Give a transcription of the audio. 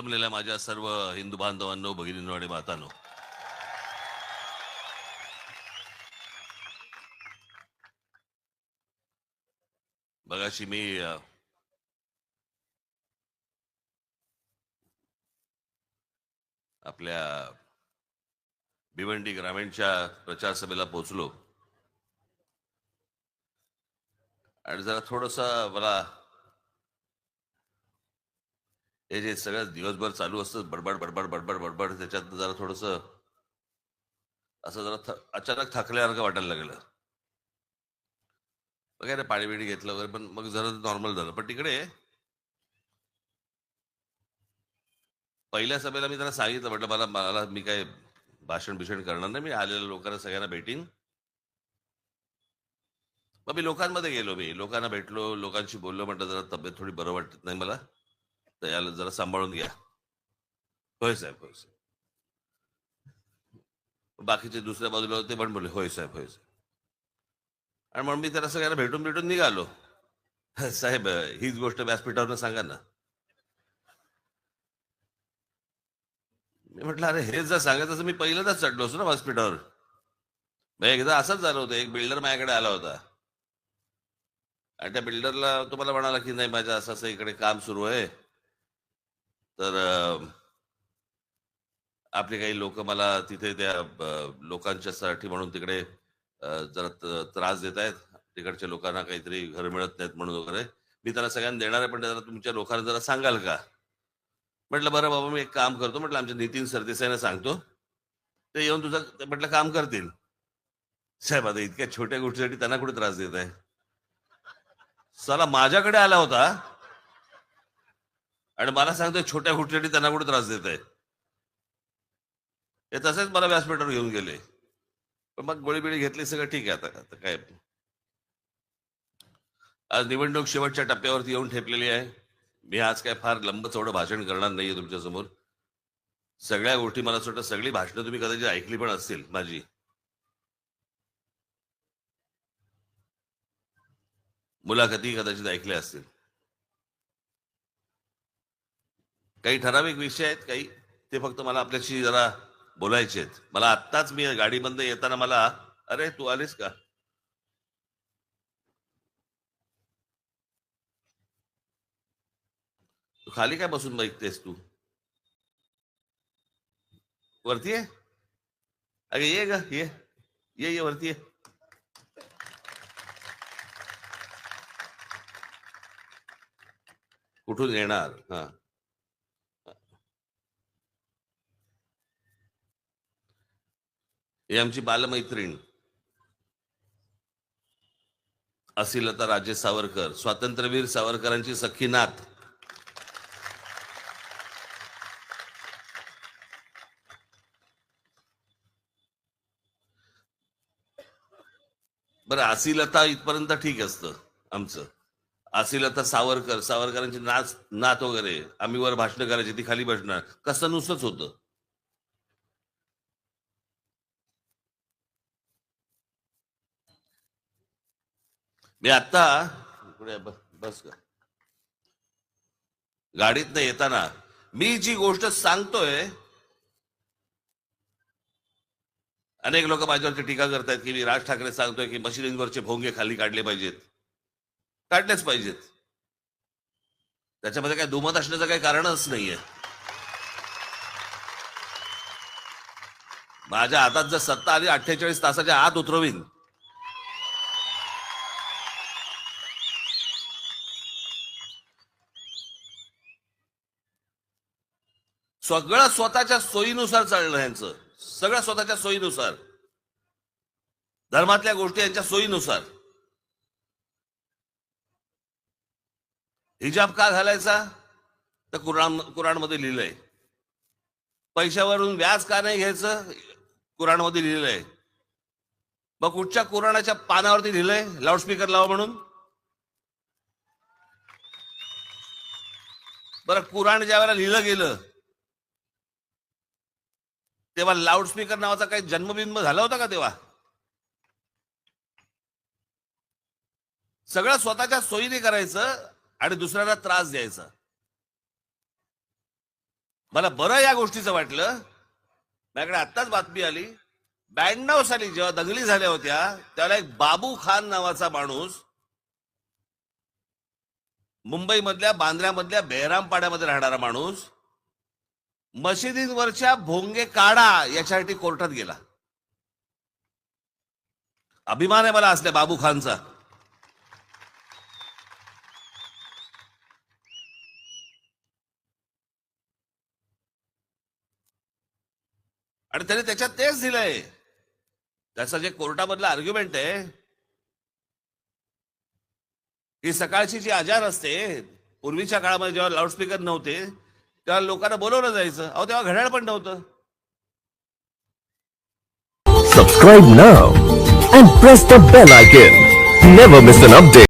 जमलेल्या माझ्या सर्व हिंदू बांधवांनो भगिनींनो आणि मातांनो. बघाशी मी आपल्या भिवंडी ग्रामीणच्या प्रचार सभेला पोहोचलो. आणि जरा थोडस मला हे जे सगळं दिवसभर चालू असतं बडबड बडबड बडबड बडबड त्याच्यात जरा थोडस असं जरा अचानक थकल्यासारखं वाटायला लागलं. वगैरे पाणी बिणी घेतलं वगैरे पण मग जरा नॉर्मल झालं. पण तिकडे पहिल्या सभेला मी त्यांना सांगितलं म्हटलं मला मला मी काय भाषण बिषण करणार नाही मी आलेल्या लोकांना सगळ्यांना भेटीन. मग मी लोकांमध्ये गेलो मी. लोकांना भेटलो लोकांशी बोललो म्हटलं जरा तब्येत थोडी बरं वाटत नाही मला. तर याला जरा सांभाळून घ्या. होय साहेब होय साहेब. बाकीचे दुसऱ्या बाजूला होते पण बोलले होय साहेब होय साहेब. आणि म्हणून मी त्याला सगळ्यांना भेटून भेटून निघालो. साहेब हीच गोष्ट व्यासपीठावर सांगा ना. मी म्हटलं अरे हेच जर सांगायचं मी पहिल्यांदाच चढलो असतो ना व्यासपीठावर. एकदा असंच झालं होतं एक बिल्डर माझ्याकडे आला होता. आणि त्या बिल्डरला तुम्हाला म्हणाला की नाही माझ्या असं असं इकडे काम सुरू आहे. तर आपले काही लोक मला तिथे त्या लोकांच्या साठी म्हणून तिकडे जरा त्रास देत आहेत. तिकडच्या लोकांना काहीतरी घर मिळत नाहीत म्हणून वगैरे. मी त्याला सगळ्यांना देणार आहे पण जरा तुमच्या लोकांना जरा सांगाल का? म्हटलं बरं बाबा मी एक काम करतो. म्हटलं आमच्या नितीन सरदेसाईंना सांगतो. ते येऊन तुझं म्हटलं काम करतील. साहेब आता इतक्या छोट्या गोष्टीसाठी त्यांना कुठे त्रास देत आहे? चला माझ्याकडे आला होता. आणि मला सांगतोय छोट्या गोष्टीसाठी त्यांना कुठे त्रास देत आहे हे तसेच मला व्यासपीठावर घेऊन गेले. पण मग गोळी बिळी घेतली सगळं ठीक आहे आता आता काय. आज निवडणूक शेवटच्या टप्प्यावरती येऊन ठेपलेली आहे. मी आज काय फार लंब चौडं भाषण करणार नाहीये तुमच्यासमोर सगळ्या गोष्टी मला वाटतं सगळी भाषणं तुम्ही कदाचित ऐकली पण असतील माझी. मुलाखती कदाचित ऐकल्या असतील. काही ठराविक विषय आहेत काही ते फक्त मला आपल्याशी जरा बोलायचे आहेत. मला आत्ताच मी गाडीमध्ये येताना मला अरे तू आलीस का? तू खाली काय बसून बघतेस तू? वरती आहे अगे ये ग ये. ये ये वरती ये. कुठून येणार? हा. ही आमची बालमैत्रीण. असिलता राजे सावरकर स्वातंत्र्यवीर सावरकरांची सखी नात. बरं आसिलता इथपर्यंत ठीक असतं आमचं. आसिलता सावरकर सावरकरांची नाच नात वगैरे आम्ही वर भाषण करायची ती खाली बसणार. कसं नुसतंच होतं. मी आता इकडे बस का गाडीत येताना मी जी गोष्ट सांगतोय अनेक लोक माझ्यावरती टीका करतायत की मी राज ठाकरे सांगतोय की मशिनींवरचे भोंगे खाली काढले पाहिजेत. काढलेच पाहिजेत. त्याच्यामध्ये काय दुमत असण्याचं काही कारणच नाहीये. माझ्या हातात जर सत्ता आली अठ्ठेचाळीस तासाच्या आत उतरवीन सगळं स्वतःच्या सोयीनुसार चाललं यांचं सगळं स्वतःच्या सोयीनुसार. धर्मातल्या गोष्टी यांच्या सोयीनुसार. हिजाब का घालायचा? तर कुराण कुराणमध्ये लिहिलंय. पैशावरून व्याज का नाही घ्यायचं? कुराणमध्ये लिहिलंय. मग कुठच्या कुराणाच्या पानावरती लिहिलंय? लाऊडस्पीकर लावा म्हणून. बरं कुराण ज्या वेळेला लिहिलं गेलं तेव्हा लाऊडस्पीकर नावाचा काही जन्मबिंब झाला होता का तेव्हा? सगळं स्वतःच्या सोयीने करायचं आणि दुसऱ्याला त्रास द्यायचा. मला बरं या गोष्टीचं वाटलं. माझ्याकडे आत्ताच बातमी आली. ब्याण्णव साली जेव्हा दंगली झाल्या होत्या त्याला एक बाबू खान नावाचा माणूस मुंबईमधल्या बांद्र्यामधल्या बेहरामपाड्यामध्ये राहणारा माणूस मशिदींवरच्या भोंगे काढा याच्यासाठी कोर्टात गेला. अभिमान आहे मला असल्या बाबू खानचा. आणि त्याने त्याच्यात तेच दिलंय. त्याचं जे कोर्टामधलं आर्ग्युमेंट आहे ही सकाळची जी आजार असते पूर्वीच्या काळामध्ये जेव्हा लाऊडस्पीकर नव्हते त्या लोकांना बोलवलं जायचं. अहो तेव्हा घड्याळ पण नव्हतं. Subscribe now and press the bell icon never miss an update